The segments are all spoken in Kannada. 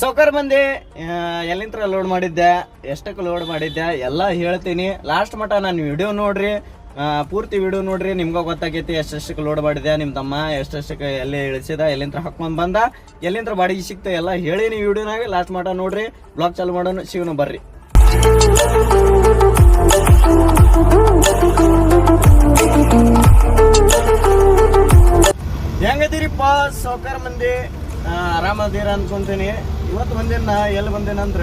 ಸೌಕರ್ ಮಂದಿ ಎಲ್ಲಿಂತ್ರ ಲೋಡ್ ಮಾಡಿದ್ದೆ? ಎಷ್ಟಕ್ಕೆ ಲೋಡ್ ಮಾಡಿದ್ದೆ? ಎಲ್ಲ ಹೇಳ್ತೀನಿ. ಲಾಸ್ಟ್ ಮಟ ನಾನು ವಿಡಿಯೋ ನೋಡ್ರಿ. ಪೂರ್ತಿ ವಿಡಿಯೋ ನೋಡ್ರಿ. ನಿಮ್ಗೆ ಗೊತ್ತಾಗೈತಿ ಎಷ್ಟೆಷ್ಟಕ್ಕೆ ಲೋಡ್ ಮಾಡಿದೆ ನಿಮ್ಮ ತಮ್ಮ ಎಷ್ಟೆಷ್ಟಕ್ಕೆ ಎಲ್ಲಿ ಇಳಿಸಿದ, ಎಲ್ಲಿಂತ್ರ ಹಾಕ್ಕೊಂಡ್ ಬಂದ, ಎಲ್ಲಿಂತ್ರ ಬಾಡಿಗೆ ಸಿಕ್ತ ಎಲ್ಲ ಹೇಳೀನಿ ವಿಡಿಯೋನಾಗ ಲಾಸ್ಟ್ ಮಟ ನೋಡ್ರಿ. ಬ್ಲಾಗ್ ಚಾಲು ಮಾಡೋಣ. ಸಿಗೋಣ, ಬರ್ರಿ. ಹೆಂಗದಿರಿಪ್ಪ? ಸೌಕರ್ ಮಂದಿ. ಆರಾಮದಿರ ಅನ್ಕೊಂತೀನಿ. ಇವತ್ತು ಬಂದೇನ ಎಲ್ಲಿ ಬಂದೇನಂದ್ರ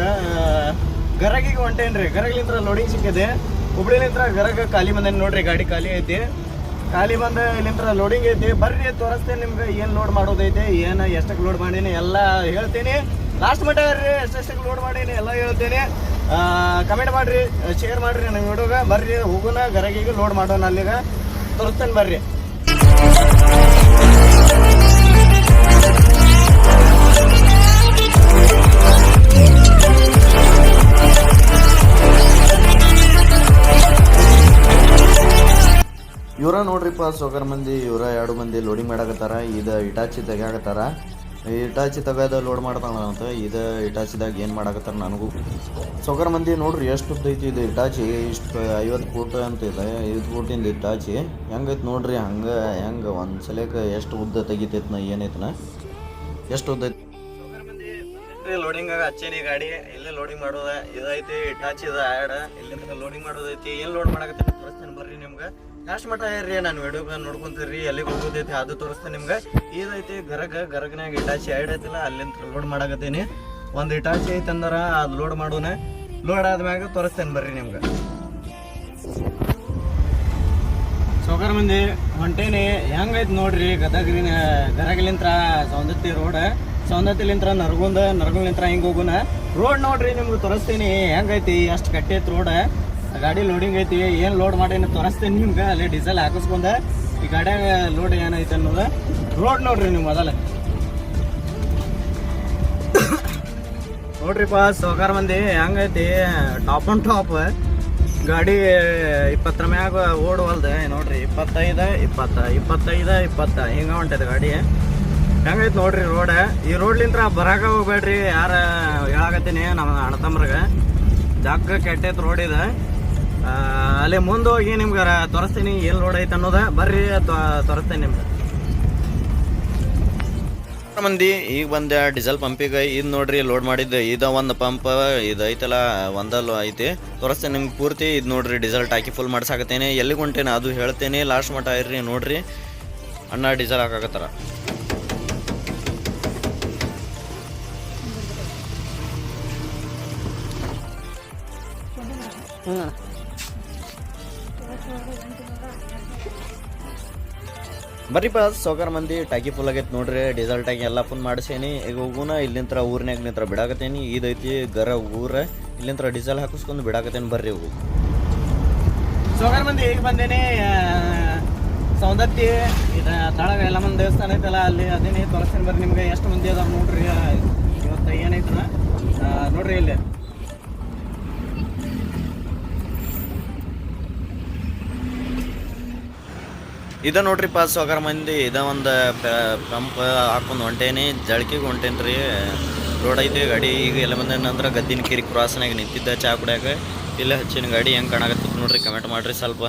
ಗರಗಿಗೆ ಹೊಂಟೇನ್ರಿ. ಗರಗಿಲಿಂತ್ರ ಲೋಡಿಂಗ್ ಸಿಕ್ಕಿದೆ. ಹುಬ್ಳಿಲಿಂತ್ರ ಗರಗ ಖಾಲಿ ಬಂದೇನಿ ನೋಡ್ರಿ, ಗಾಡಿ ಖಾಲಿ ಐತಿ. ಖಾಲಿ ಬಂದ ಇಲ್ಲಿಂತ್ರ ಲೋಡಿಂಗ್ ಐತಿ. ಬರ್ರಿ, ತೋರಿಸ್ತೇನೆ ನಿಮ್ಗೆ ಏನು ಲೋಡ್ ಮಾಡೋದೈತೆ, ಏನು ಎಷ್ಟಕ್ಕೆ ಲೋಡ್ ಮಾಡೀನಿ, ಎಲ್ಲ ಹೇಳ್ತೀನಿ. ಲಾಸ್ಟ್ ಮಟ್ಟ ರೀ ಎಷ್ಟೆಷ್ಟಕ್ಕೆ ಲೋಡ್ ಮಾಡೀನಿ, ಎಲ್ಲ ಹೇಳ್ತೀನಿ. ಕಮೆಂಟ್ ಮಾಡ್ರಿ ಶೇರ್ ಮಾಡ್ರಿ ನಮ್ಮ ಹುಡುಗ ಬರ್ರಿ ಹೋಗೋಣ ಗರಗಿಗೆ ಲೋಡ್ ಮಾಡೋಣ ಅಲ್ಲಿಗೆ. ತೋರಿಸ್ತೇನೆ ಬರ್ರಿ. ಇವ್ರ ನೋಡ್ರಿಪ್ಪ ಸೋಕರ್ ಮಂದಿ, ಇವರ ಎರಡು ಮಂದಿ ಲೋಡಿಂಗ್ ಮಾಡಾಕತ್ತಾರ, ಇದು ಇಟಾಚಿ ತೆಗ್ಯಾಕತ್ತಾರ. ಇಟಾಚಿ ತೆಗೆದ ಲೋಡ್ ಮಾಡ್ತಾನಂತ ಇದು ಇಟಾಚಿದಾಗ ಏನು ಮಾಡಾಕತ್ತಾರ ನನಗೂ. ಸೋಕರ್ ಮಂದಿ ನೋಡ್ರಿ ಎಷ್ಟು ಐತಿ ಇದು ಇಟಾಚಿ ಇಷ್ಟು ಐವತ್ತು ಫೂಟ್ ಅಂತ ಇದೆ ಐವತ್ತು ಫೂಟಿಂದ ಇಟಾಚಿ ಹೆಂಗೈತೆ ನೋಡ್ರಿ ಹಂಗೆ, ಹೆಂಗೆ ಒಂದು ಸಲಕ್ಕೆ ಎಷ್ಟು ಉದ್ದ ತೆಗಿತೈತ್ನ ಏನೈತನ ಎಷ್ಟು ಉದ್ದ ಐತಿ? ಲೋಡಿಂಗ್ ಹಚ್ಚೇನಿ ಗಾಡಿ ಇಲ್ಲೇ ಲೋಡಿಂಗ್ ಮಾಡೋದ ಇದೈತಿ ಇಟಾಚಿ ಇದ ಆ್ಯಡ್ ಇಲ್ಲಿಂದ ಲೋಡಿಂಗ್ ಮಾಡೋದೈತಿ ಏನು ಲೋಡ್ ಮಾಡಕತ್ತೀನಿ ತೋರಿಸ್ತೇನೆ ಬರ್ರಿ ನಿಮ್ಗೆ. ಲಾಸ್ಟ್ ಮಟ್ಟ ರೀ ನಾನು ವಿಡಿಯೋ ನೋಡ್ಕೊಂತೀರಿ, ಎಲ್ಲಿಗೆ ಹೋಗೋದೈತಿ ಅದು ತೋರಿಸ್ತೇನೆ ನಿಮ್ಗೆ. ಇದೈತಿ ಗರಗ ಗರಗನಾಗ ಇಟಾಚಿ ಎರಡು ಐತಿಲ್ಲ ಅಲ್ಲಿಂದ ಲೋಡ್ ಮಾಡಕತ್ತೀನಿ. ಒಂದು ಇಟಾಚಿ ಐತಿ ಅಂದ್ರೆ, ಅದು ಲೋಡ್ ಮಾಡೋಣ. ಲೋಡ್ ಆದ್ಮ್ಯಾಗ ತೋರಿಸ್ತೇನೆ ಬರ್ರಿ ನಿಮ್ಗೆ. ಸೌಕರ್ ಮಂದಿ ಹೊಂಟೇನಿ ಹೆಂಗೈತಿ ನೋಡ್ರಿ, ಗದಗ್ರಿನ, ಗರಗಲಿಂತ್ರ ಸೌಂದತ್ತಿ ರೋಡ್. ಸೌಂದತ್ತಿಲಿಂತ್ರ ನರಗುಂದ ನರಗುಲಿಂತ್ರ ಹಿಂಗ್ ಹೋಗುನ. ರೋಡ್ ನೋಡ್ರಿ ನಿಮ್ಗೆ ತೋರಿಸ್ತೀನಿ, ಹೆಂಗೈತಿ ಅಷ್ಟು ಕಟ್ಟೈತಿ ರೋಡ್ ಗಾಡಿ ಲೋಡಿಂಗ್ ಐತಿ, ಏನ್ ಲೋಡ್ ಮಾಡಿ ತೋರಿಸ್ತೇನೆ ನಿಮ್ಗೆ. ಅಲ್ಲಿ ಡೀಸೆಲ್ ಹಾಕಿಸ್ಕೊಂಡ. ಈ ಗಾಡಿಯಾಗ ಲೋಡ್ ಏನೈತೆ ಅನ್ನೋದು ರೋಡ್ ನೋಡ್ರಿ ನೀವು ಮೊದಲ. ನೋಡ್ರಿಪ್ಪ ಸೋಕಾರ ಮಂದಿ, ಹೆಂಗೈತಿ? ಟಾಪ್ ಆನ್ ಟಾಪ್ ಗಾಡಿ ಇಪ್ಪತ್ತರ ಮ್ಯಾಗ ಓಡುವಲ್ದೆ. ನೋಡ್ರಿ, ಇಪ್ಪತ್ತೈದು, ಇಪ್ಪತ್ತ ಇಪ್ಪತ್ತೈದು, ಇಪ್ಪತ್ತ. ಹಿಂಗ ಹೊಂಟೈತೆ ಗಾಡಿ. ಹೆಂಗೈತೆ ನೋಡ್ರಿ ರೋಡ್ ಈ ರೋಡ್ಲಿಂತ್ರ ಬರಾಕ ಹೋಗ್ಬೇಡ್ರಿ. ಯಾರ ಹೇಳಾಕತ್ತೀನಿ ನಮ್ಮ ಅಣ್ಣತಮ್ರಿಗೆ ಜಾಗ ಕೆಟ್ಟೈತೆ ರೋಡ್ ಇದೆ. ಅಲ್ಲಿ ಮುಂದೆ ಹೋಗಿ ನಿಮ್ಗೆ ತೋರಿಸ್ತೀನಿ ಎಲ್ಲಿ ರೋಡ್ ಐತೆ ಅನ್ನೋದ. ಬರ್ರಿ ತೋರಿಸ್ತೇನೆ ನಿಮ್ಗೆ. ಮಂದಿ, ಈಗ ಬಂದೆ ಡೀಸೆಲ್ ಪಂಪಿಗೆ ಇದು ನೋಡ್ರಿ, ಲೋಡ್ ಮಾಡಿದ್ದು. ಇದ ಒಂದು ಪಂಪ್ ಇದು ಐತಲ್ಲ ಒಂದಲ್ಲ ಐತಿ. ತೋರಿಸ್ತೇನೆ ನಿಮ್ಗೆ ಪೂರ್ತಿ, ಇದು ನೋಡ್ರಿ, ಡೀಸೆಲ್ ಟಾಕಿ ಫುಲ್ ಮಾಡ್ಸಾಕತ್ತೇನೆ. ಎಲ್ಲಿಗೆ ಹೊಂಟೇನೆ ಅದು ಹೇಳ್ತೇನೆ. ಲಾಸ್ಟ್ ಮಟ ಇರ್ರಿ ನೋಡ್ರಿ. ಅಣ್ಣ, ಡೀಸೆಲ್ ಹಾಕಾಕತ್ತಾರ. ಬರ್ರಿಪ್ಪ ಸೌಕರ್ ಮಂದಿ, ಟಾಕಿ ಫುಲ್ ಆಗೈತೆ ನೋಡ್ರಿ ಡೀಸೆಲ್ ಟ್ಯಾಂಕ್ ಎಲ್ಲ ಫುಲ್ ಮಾಡಿಸೇನಿ. ಈಗ ಹೋಗುನ, ಇಲ್ಲಿಂತ್ರ ಊರಿನಾಗ ನಿಂತ್ರ ಬಿಡಾಕತ್ತೇನಿ. ಇದೈತಿ ಗರ ಊರ, ಇಲ್ಲಿಂತ್ರ ಡೀಸೆಲ್ ಹಾಕಿಸ್ಕೊಂಡು ಬಿಡಾಕತ್ತೇನಿ, ಬರ್ರಿ ಹೋಗು. ಸೋಗಾರ್ ಮಂದಿ, ಈಗ ಬಂದೇನಿ ಸೌಂದತ್ತಿ ಇದ ತಳಗ ಎಲ್ಲ ಮಂದಿ ದೇವಸ್ಥಾನ ಐತಲ್ಲ, ಅಲ್ಲಿ ಅದೇನೇ ತೋರಿಸ್ತೀನಿ ಬರ್ರಿ ನಿಮ್ಗೆ. ಎಷ್ಟು ಮಂದಿ ಅದಾವ ನೋಡ್ರಿ ಇವತ್ತು ಏನೈತನ ನೋಡ್ರಿ ಇಲ್ಲಿ. ಇದ ಪಾ ಸೌಕರ್ ಮಂದಿ, ಇದ ಒಂದು ಪಂಪ್ ಹಾಕೊಂಡು ಹೊಂಟೇನಿ, ಜಳಕಿಗೆ ಹೊಂಟೇನ್ರಿ. ರೋಡ್ ಐತಿ, ಗಾಡಿ ಈಗ ಎಲ್ಲ ಬಂದೇನಂದ್ರೆ ಗದ್ದಿನ ಕಿರಿ ಕ್ರಾಸ್ನಾಗ ನಿಂತಿದ್ದ ಚಾ ಕುಡಿಯಾಕ. ಇಲ್ಲ ಹಚ್ಚಿನ ಗಾಡಿ ಹೆಂಗೆ ಕಾಣಕತ್ತದ ನೋಡ್ರಿ ಕಮೆಂಟ್ ಮಾಡ್ರಿ ಸ್ವಲ್ಪ.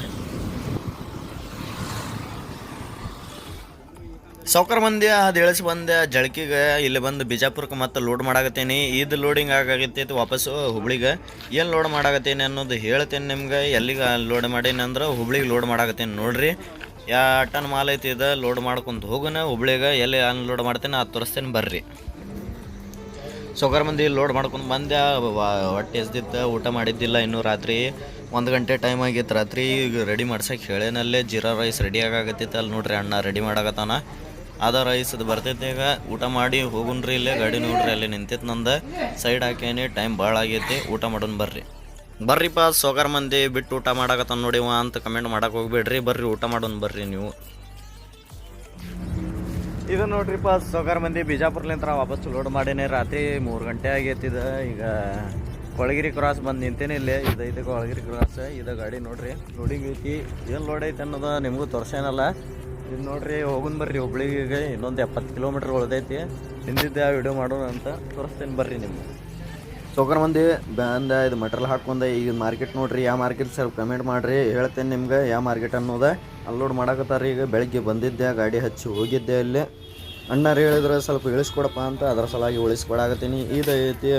ಸೌಕರ್ ಮಂದಿ ಅದು ಇಳಿಸಿ ಬಂದೆ, ಜಳಕಿಗೆ ಇಲ್ಲಿ ಬಂದು ಬಿಜಾಪುರಕ್ಕೆ ಮತ್ತೆ ಲೋಡ್ ಮಾಡಾಕತ್ತೀನಿ. ಇದು ಲೋಡಿಂಗ್ ಆಗಾಗತ್ತೈತಿ ವಾಪಸ್ಸು ಹುಬ್ಳಿಗೆ. ಏನು ಲೋಡ್ ಮಾಡಾಕತ್ತೇನಿ ಅನ್ನೋದು ಹೇಳ್ತೇನೆ ನಿಮ್ಗೆ. ಎಲ್ಲಿಗೆ ಲೋಡ್ ಮಾಡೀನಿ ಅಂದ್ರೆ ಹುಬ್ಳಿಗೆ ಲೋಡ್ ಮಾಡಾಕತ್ತೀನಿ ನೋಡ್ರಿ. ಯಾ ಟನ್ ಮಾಲ್ ಐತಿ ಇದು ಲೋಡ್ ಮಾಡ್ಕೊಂತ ಹೋಗೋಣ ಹುಬ್ಳಿಗೆ ಎಲ್ಲಿ ಅನ್ಲೋಡ್ ಮಾಡ್ತೇನೆ ಅದು ತೋರಿಸ್ತೇನೆ, ಬರ್ರಿ. ಸೊಗರ್ ಮಂದಿ ಲೋಡ್ ಮಾಡ್ಕೊಂಡು ಬಂದೆ ಹೊಟ್ಟೆ ಎಸ್ದಿತ್ತು, ಊಟ ಮಾಡಿದ್ದಿಲ್ಲ ಇನ್ನೂ ರಾತ್ರಿ. ಒಂದು ಗಂಟೆ ಟೈಮ್ ಆಗಿತ್ತು ರಾತ್ರಿ, ಈಗ ರೆಡಿ ಮಾಡ್ಸಕ್ಕೆ ಹೇಳೇನಲ್ಲೇ, ಜೀರಾ ರೈಸ್ ರೆಡಿ ಆಗಾಕತ್ತಿತ್ತು, ಅಲ್ಲಿ ನೋಡ್ರಿ ಅಣ್ಣ ರೆಡಿ ಮಾಡಾಕತ್ತಾನ. ಅದ ರೈಸ್ ಅದು ಬರ್ತೈತೆ ಈಗ, ಊಟ ಮಾಡಿ ಹೋಗುನ್ರಿ ಇಲ್ಲೇ, ಗಾಡಿ ನೋಡ್ರಿ ಅಲ್ಲಿ ನಿಂತೈತೆ ನಂದು. ಸೈಡ್ ಹಾಕೇನಿ ಟೈಮ್ ಭಾಳ ಆಗೈತಿ, ಊಟ ಮಾಡೋಣ ಬರ್ರಿ. ಬರ್ರಿಪ್ಪ ಸೋಗಾರ್ ಮಂದಿ ಬಿಟ್ಟು ಊಟ ಮಾಡಾಕತ್ತಾನ ನೋಡಿವ ಅಂತ ಕಮೆಂಟ್ ಮಾಡಕ್ಕೆ ಹೋಗ್ಬೇಡ್ರಿ. ಬರ್ರಿ, ಊಟ ಮಾಡೋನ್ ಬರ್ರಿ ನೀವು. ಇದು ನೋಡ್ರಿಪ್ಪ ಸೋಗಾರ್ ಮಂದಿ ಬಿಜಾಪುರ್ಲಿಂತ ವಾಪಸ್ ಲೋಡ್ ಮಾಡೀನಿ. ರಾತ್ರಿ ಮೂರು ಗಂಟೆ ಆಗೈತಿದ. ಈಗ ಕೊಳಗಿರಿ ಕ್ರಾಸ್ ಬಂದು ನಿಂತೇನೆ ಇಲ್ಲೇ. ಇದೈತೆ ಕೊಳಗಿರಿ ಕ್ರಾಸ್ ಇದು ಗಾಡಿ ನೋಡ್ರಿ. ಲೋಡಿಂಗ್ ಐತಿ. ಏನು ಲೋಡ್ ಐತೆ ಅನ್ನೋದು ನಿಮಗೂ ತೋರ್ಸೇನಲ್ಲ. ಇದು ನೋಡ್ರಿ, ಹೋಗುನ್ ಬರ್ರಿ ಹುಬ್ಳಿಗೆ. ಇನ್ನೊಂದು ಎಪ್ಪತ್ತು ಕಿಲೋಮೀಟ್ರ್ ಉಳ್ದೈತಿ. ಹಿಂದಿದ್ದೆ ಆ ವಿಡಿಯೋ ಮಾಡೋಣ ಅಂತ. ತೋರಿಸ್ತೇನೆ ಬರ್ರಿ ನಿಮ್ಗೆ. ಸೋಕರ್ ಮಂದಿ ಬಂದ ಇದು ಮೆಟ್ರಲ್ ಹಾಕೊಂಡ ಈಗ ಮಾರ್ಕೆಟ್ ನೋಡ್ರಿ ಯಾವ ಮಾರ್ಕೆಟ್ ಸ್ವಲ್ಪ ಕಮೆಂಟ್ ಮಾಡ್ರಿ, ಹೇಳ್ತೇನೆ ನಿಮ್ಗೆ ಯಾವ ಮಾರ್ಕೆಟ್ ಅನ್ನೋದ. ಅನ್ಲೋಡ್ ಮಾಡಕತ್ತಾರ ಈಗ ಬೆಳಗ್ಗೆ ಬಂದಿದ್ದೆ, ಗಾಡಿ ಹಚ್ಚಿ ಹೋಗಿದ್ದೆ ಇಲ್ಲಿ ಅಣ್ಣರು ಹೇಳಿದ್ರೆ ಸ್ವಲ್ಪ ಇಳಿಸ್ಕೊಡಪ್ಪ ಅಂತ, ಅದ್ರ ಸಲಾಗಿ ಉಳಿಸ್ಕೊಡಾಕತ್ತೀನಿ ಇದು ಐತಿ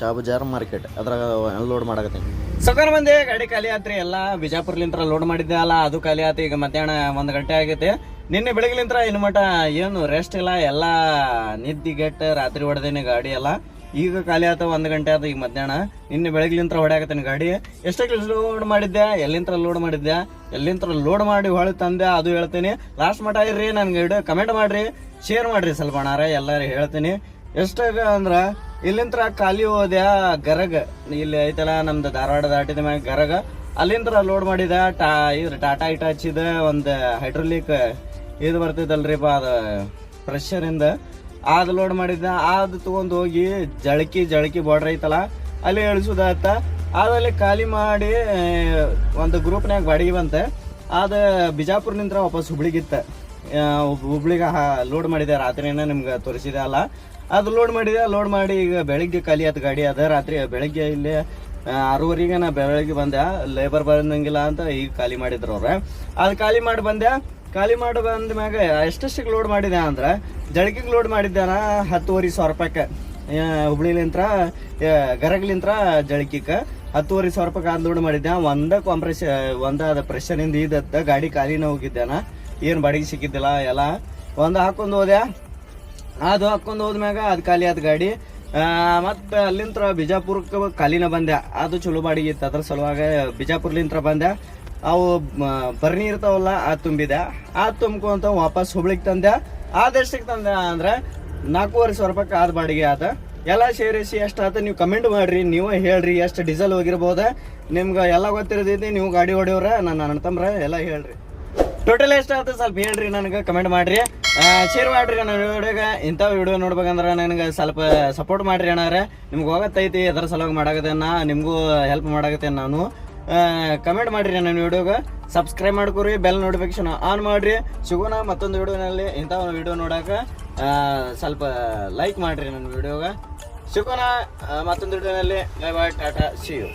ಶಾಬಜಾರ್ ಮಾರ್ಕೆಟ್ ಅದ್ರಾಗ ಅನ್ಲೋಡ್ ಮಾಡಕತ್ತೀನಿ. ಸಕರ್ ಮಂದಿ, ಗಾಡಿ ಖಾಲಿ ಆತ್ರಿ, ಎಲ್ಲ ಬಿಜಾಪುರ್ಲಿಂತ್ರ ಲೋಡ್ ಮಾಡಿದ್ದೆ ಅಲ್ಲ, ಅದು ಖಾಲಿ ಆಯ್ತು ಈಗ ಮಧ್ಯಾಹ್ನ ಒಂದು ಗಂಟೆ ಆಗೈತೆ. ನಿನ್ನೆ ಬೆಳಗ್ಲಿಂತ್ರ ಇನ್ನು ಮಟ ಏನು ರೆಸ್ಟ್ ಇಲ್ಲ, ಎಲ್ಲ ನಿದ್ದಿಗೆಟ್ಟು ರಾತ್ರಿ ಹೊಡೆದೇನೆ ಗಾಡಿ ಎಲ್ಲ. ಈಗ ಖಾಲಿ ಆತ ಒಂದ್ ಗಂಟೆ ಆತ ಈಗ ಮಧ್ಯಾಹ್ನ. ನಿನ್ನೆ ಬೆಳಗ್ಲಿಂತ್ರ ಹೊಡ್ಯಾಕತ್ತೇನೆ ಗಾಡಿ. ಎಷ್ಟಕ್ಕೆ ಲೋಡ್ ಮಾಡಿದ್ದೆ ಎಲ್ಲಿಂತ್ರ ಲೋಡ್ ಮಾಡಿದ್ದೆ ಎಲ್ಲಿಂತ್ರ ಲೋಡ್ ಮಾಡಿ ಹೊಳೆ ತಂದೆ ಅದು ಹೇಳ್ತೀನಿ. ಲಾಸ್ಟ್ ಮಟ ಇರ್ರಿ, ನನ್ಗೆ ಇಡ ಕಮೆಂಟ್ ಮಾಡ್ರಿ. ಶೇರ್ ಮಾಡ್ರಿ ಸ್ವಲ್ಪ ಅಣ್ಣಾರ ಎಲ್ಲಾರು ಹೇಳ್ತೀನಿ. ಎಷ್ಟಾಗ ಅಂದ್ರ, ಇಲ್ಲಿಂತ್ರ ಖಾಲಿ ಹೋದ ಗರಗ. ಇಲ್ಲಿ ಐತಲ್ಲ ನಮ್ದು ಧಾರವಾಡ ದಾಟಿದ ಮ್ಯಾಗ ಗರಗ. ಅಲ್ಲಿಂತ್ರ ಲೋಡ್ ಮಾಡಿದ ಟಾ ಇದ್ರ ಟಾಟಾ ಇಟಾಚಿದ ಒಂದು ಹೈಡ್ರೋಲಿಕ್ ಇದು ಬರ್ತೈತಲ್ರಿಪ್ಪ, ಅದು ಪ್ರೆಷರ್ ಇಂದ. ಅದು ಲೋಡ್ ಮಾಡಿದ್ದ ಅದು ತಗೊಂಡ್ ಹೋಗಿ ಜಳಕಿ ಜಳಕಿ ಬಾರ್ಡರ್ ಐತಲ್ಲ, ಅಲ್ಲಿ ಇಳಿಸೋದಾತ ಅದಲ್ಲಿ ಖಾಲಿ ಮಾಡಿ ಒಂದು ಗ್ರೂಪ್ನಾಗ ಬಾಡಿಗೆ ಬಂತೆ. ಅದ ಬಿಜಾಪುರ್ನಿಂತ್ರ ವಾಪಸ್ ಹುಬ್ಳಿಗಿತ್ತ. ಹುಬ್ಳಿಗೆ ಲೋಡ್ ಮಾಡಿದೆ. ರಾತ್ರಿನ ನಿಮ್ಗೆ ತೋರಿಸಿದೆ ಅಲ್ಲ. ಅದು ಲೋಡ್ ಮಾಡಿದೆ. ಲೋಡ್ ಮಾಡಿ ಈಗ ಬೆಳಿಗ್ಗೆ ಖಾಲಿ ಆಯ್ತು ಗಾಡಿ. ಅದ ರಾತ್ರಿ ಬೆಳಿಗ್ಗೆ ಇಲ್ಲಿ ಆರೂವರೆಗೆ ನಾ ಬೆಳಗ್ಗೆ ಬಂದೆ. ಲೇಬರ್ ಬಂದಂಗಿಲ್ಲ ಅಂತ ಈಗ ಖಾಲಿ ಮಾಡಿದ್ರು ಅವ್ರೆ. ಅದು ಖಾಲಿ ಮಾಡಿ ಬಂದೆ. ಖಾಲಿ ಮಾಡಿ ಬಂದ ಮ್ಯಾಗ ಎಷ್ಟೆಷ್ಟು ಲೋಡ್ ಮಾಡಿದೆ ಅಂದ್ರೆ ಜಳಕಿಗೆ ಲೋಡ್ ಮಾಡಿದ್ದಾನ ಹತ್ತುವರೆ ಸಾವಿರ ರೂಪಾಯಿಗೆ ಹುಬ್ಳಿಲಿಂತ್ರ ಗರಗ್ಲಿಂತ್ರ ಜಳಕಿಗೆ ಹತ್ತುವರೆ ಸಾವಿರ ರೂಪಾಯಿ ಕಾಲ್ ಲೋಡ್ ಮಾಡಿದ್ದೆ ಒಂದ ಕಾಂಪ್ರೆಷ ಒಂದ ಅದ ಪ್ರೆಷರಿಂದ ಇದತ್ತ ಗಾಡಿ ಖಾಲಿನ ಹೋಗಿದ್ದಾನ. ಏನು ಬಾಡಿಗೆ ಸಿಕ್ಕಿದ್ದಿಲ್ಲ ಎಲ್ಲ. ಒಂದು ಹಾಕೊಂಡು ಹೋದೆ ಅದು ಹಾಕೊಂಡು ಹೋದ್ಮ್ಯಾಗ ಅದು ಖಾಲಿ ಆದ ಗಾಡಿ. ಮತ್ತು ಅಲ್ಲಿಂತ್ರ ಬಿಜಾಪುರಕ್ಕೆ ಖಾಲಿನ ಬಂದೆ ಅದು ಚಲೋ ಬಾಡಿಗೆ ಇತ್ತು ಅದ್ರ ಸಲುವಾಗ ಬಿಜಾಪುರ್ಲಿಂತ್ರ ಬಂದೆ ಅವು ಬರ್ನಿ ಇರ್ತಾವಲ್ಲ, ಆ ತುಂಬಿದ, ಆ ತುಂಬ್ಕೊಂತ ವಾಪಸ್ ಹುಬ್ಳಿಗೆ ತಂದೆ. ದೇಶಕ್ಕೆ ತಂದೆ ಅಂದ್ರೆ ನಾಲ್ಕೂವರೆ ಸಾವಿರ ರೂಪಾಯಿ ಆದ ಬಾಡಿಗೆ ಆದ. ಎಲ್ಲ ಸೇರಿಸಿ ಎಷ್ಟು ಆತ ನೀವು ಕಮೆಂಟ್ ಮಾಡ್ರಿ, ನೀವು ಹೇಳ್ರಿ ಎಷ್ಟು ಡೀಸೆಲ್ ಹೋಗಿರ್ಬೋದ. ನಿಮ್ಗೆ ಎಲ್ಲ ಗೊತ್ತಿರದೈತಿ ನೀವು ಗಾಡಿ ಹೊಡಿಯೋರ, ನನ್ನ ಅಣ್ಣ ತಮ್ರ ಎಲ್ಲ ಹೇಳ್ರಿ. ಟೋಟಲ್ ಎಷ್ಟು ಆಯ್ತು ಸ್ವಲ್ಪ ಹೇಳ್ರಿ ನನಗೆ, ಕಮೆಂಟ್ ಮಾಡ್ರಿ. ಶೇರ್ ಮಾಡ್ರಿ ನನ್ನ ವಿಡಿಯೋಗೆ. ಇಂಥ ವಿಡಿಯೋ ನೋಡ್ಬೇಕಂದ್ರೆ ನನಗೆ ಸ್ವಲ್ಪ ಸಪೋರ್ಟ್ ಮಾಡ್ರಿ ಅಣ್ಣಾರೆ. ನಿಮ್ಗೆ ಹೋಗತ್ತೈತಿ ಅದರ ಸಲುವಾಗಿ ಮಾಡಾಕತ್ತೇನ ನಿಮಗೂ ಹೆಲ್ಪ್ ಮಾಡಾಗತ್ತೆ ನಾನು. ಕಮೆಂಟ್ ಮಾಡ್ರಿ ನನ್ನ ವಿಡಿಯೋಗೆ. ಸಬ್ಸ್ಕ್ರೈಬ್ ಮಾಡ್ಕೊರಿ ಬೆಲ್ ನೋಟಿಫಿಕೇಶನ್ ಆನ್ ಮಾಡ್ರಿ. ಸಿಗೋಣ ಮತ್ತೊಂದು ವಿಡಿಯೋನಲ್ಲಿ ಇಂಥ ಒಂದು ವಿಡಿಯೋ ನೋಡೋಕೆ ಸ್ವಲ್ಪ ಲೈಕ್ ಮಾಡ್ರಿ ನನ್ನ ವಿಡಿಯೋಗೆ. ಸಿಗೋಣ ಮತ್ತೊಂದು ವಿಡಿಯೋನಲ್ಲಿ bye bye tata see you